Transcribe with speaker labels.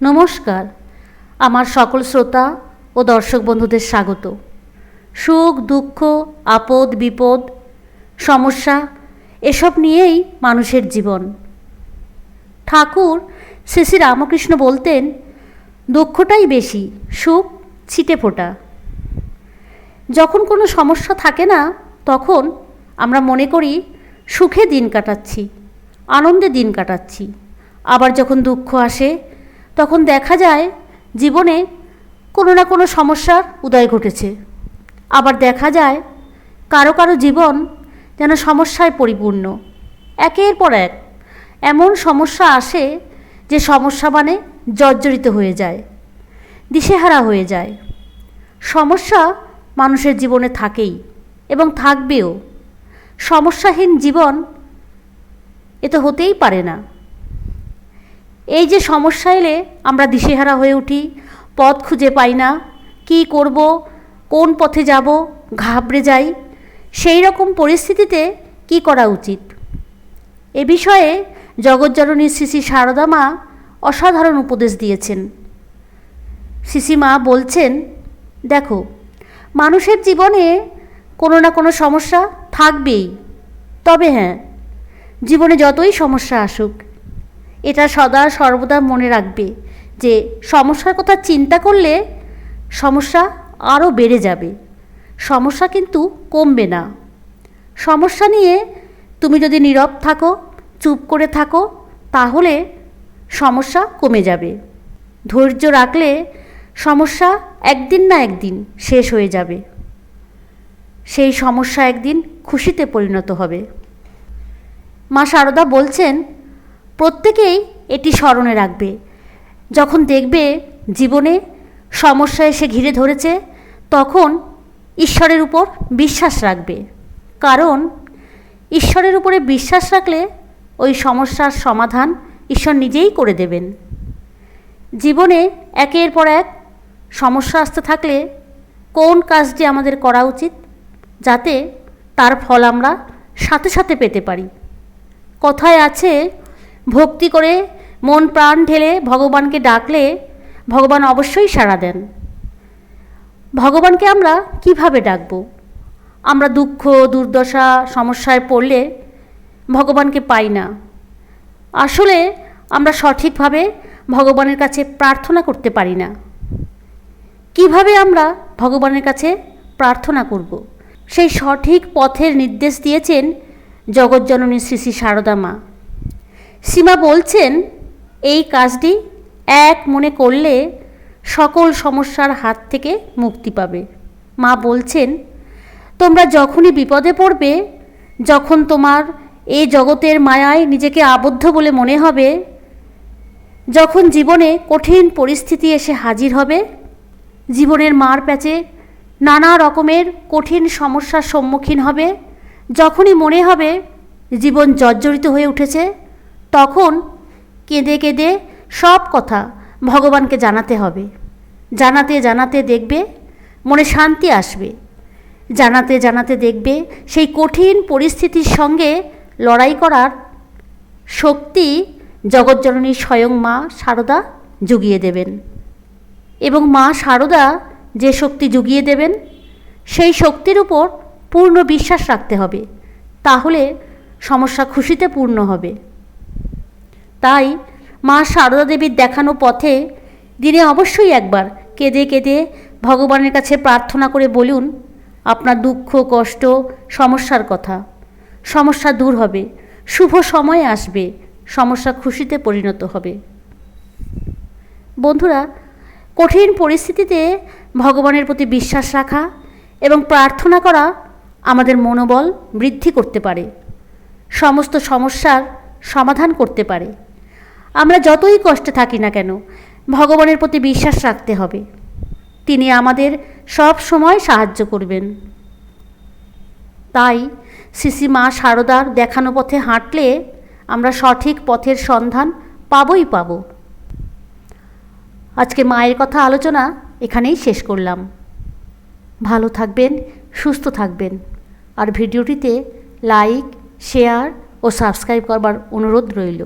Speaker 1: নমস্কার। আমার সকল শ্রোতা ও দর্শক বন্ধুদের স্বাগত। সুখ, দুঃখ, আপদ, বিপদ, সমস্যা এসব নিয়েই মানুষের জীবন। ঠাকুর শ্রী শ্রী রামকৃষ্ণ বলতেন, দুঃখটাই বেশি, সুখ ছিটে ফোটা। যখন কোনো সমস্যা থাকে না, তখন আমরা মনে করি, সুখে দিন কাটাচ্ছি, আনন্দে দিন কাটাচ্ছি। আবার যখন দুঃখ আসে তখন দেখা যায় জীবনে কোনো না কোনো সমস্যার উদয় ঘটেছে। আবার দেখা যায় কারও কারও জীবন যেন সমস্যায় পরিপূর্ণ। একের পর এক এমন সমস্যা আসে যে সমস্যা মানে জর্জরিত হয়ে যায়, দিশেহারা হয়ে যায়। সমস্যা মানুষের জীবনে থাকেই এবং থাকবেও। সমস্যাহীন জীবন এ তো হতেই পারে না। এই যে সমস্যা এলে আমরা দিশেহারা হয়ে উঠি, পথ খুঁজে পাই না, কী করব, কোন পথে যাব, ঘাবড়ে যাই, সেই রকম পরিস্থিতিতে কি করা উচিত? এ বিষয়ে জগজ্জননী শ্রী সারদা মা অসাধারণ উপদেশ দিয়েছেন। মা বলছেন, দেখো, মানুষের জীবনে কোনো না কোনো সমস্যা থাকবেই। তবে হ্যাঁ জীবনে যতই সমস্যা আসুক এটা সদা সর্বদা মনে রাখবে যে সমস্যার কথা চিন্তা করলে সমস্যা আরও বেড়ে যাবে। সমস্যা কিন্তু কমবে না। সমস্যা নিয়ে তুমি যদি নীরব থাকো, চুপ করে থাকো, তাহলে সমস্যা কমে যাবে। ধৈর্য রাখলে সমস্যা একদিন না একদিন শেষ হয়ে যাবে। সেই সমস্যা একদিন খুশিতে পরিণত হবে। মা সারদা বলছেন প্রত্যেকেই এটি স্মরণে রাখবে। যখন দেখবে জীবনে সমস্যা এসে ঘিরে ধরেছে, তখন ঈশ্বরের উপর বিশ্বাস রাখবে। কারণ ঈশ্বরের উপরে বিশ্বাস রাখলে ওই সমস্যার সমাধান ঈশ্বর নিজেই করে দেবেন। জীবনে একের পর এক সমস্যা আসতে থাকলে কোন কাজটি আমাদের করা উচিত, যাতে তার ফল আমরা সাথে সাথে পেতে পারি। কথায় আছে ভক্তি করে মন প্রাণ ঢেলে ভগবানকে ডাকলে ভগবান অবশ্যই সাড়া দেন। ভগবানকে আমরা কীভাবে ডাকব? আমরা দুঃখ, দুর্দশা, সমস্যায় পড়লে ভগবানকে পাই না। আসলে আমরা সঠিকভাবে ভগবানের কাছে প্রার্থনা করতে পারি না। কীভাবে আমরা ভগবানের কাছে প্রার্থনা করব? সেই সঠিক পথের নির্দেশ দিয়েছেন জগজ্জননী শ্রী শ্রী সারদা মা। সীমা বলছেন, এই কাজটি এক মনে করলে সকল সমস্যার হাত থেকে মুক্তি পাবে। মা বলছেন, তোমরা যখনই বিপদে পড়বে, যখন তোমার এই জগতের মায়ায় নিজেকে আবদ্ধ বলে মনে হবে, যখন জীবনে কঠিন পরিস্থিতি এসে হাজির হবে, জীবনের মার প্যাচে নানা রকমের কঠিন সমস্যার সম্মুখীন হবে, যখনই মনে হবে জীবন জর্জরিত হয়ে উঠেছে তখন কেঁদে কেঁদে সব কথা ভগবানকে জানাতে হবে। জানাতে জানাতে দেখবে মনে শান্তি আসবে। জানাতে জানাতে দেখবে সেই কঠিন পরিস্থিতির সঙ্গে লড়াই করার শক্তি জগজ্জননী স্বয়ং মা সারদা জুগিয়ে দেবেন। এবং মা সারদা যে শক্তি জুগিয়ে দেবেন, সেই শক্তির উপর পূর্ণ বিশ্বাস রাখতে হবে। তাহলে সমস্যা খুশিতে পূর্ণ হবে। তাই মা সারদা দেবীর দেখানো পথে দিনে অবশ্যই একবার কেঁদে কেঁদে ভগবানের কাছে প্রার্থনা করে বলুন, আপনার দুঃখ, কষ্ট, সমস্যার কথা। সমস্যা দূর হবে, শুভ সময় আসবে, সমস্যা খুশিতে পরিণত হবে। বন্ধুরা, কঠিন পরিস্থিতিতে ভগবানের প্রতি বিশ্বাস রাখা এবং প্রার্থনা করা আমাদের মনোবল বৃদ্ধি করতে পারে, সমস্ত সমস্যার সমাধান করতে পারে। আমরা যতই কষ্টে থাকি না কেন, ভগবানের প্রতি বিশ্বাস রাখতে হবে। তিনি আমাদের সব সময় সাহায্য করবেন। তাই শ্রী মা সারদার দেখানো পথে হাঁটলে আমরা সঠিক পথের সন্ধান পাবই পাব। আজকে মায়ের কথা আলোচনা এখানেই শেষ করলাম। ভালো থাকবেন, সুস্থ থাকবেন। আর ভিডিওটিতে লাইক, শেয়ার ও সাবস্ক্রাইব করবার অনুরোধ রইল।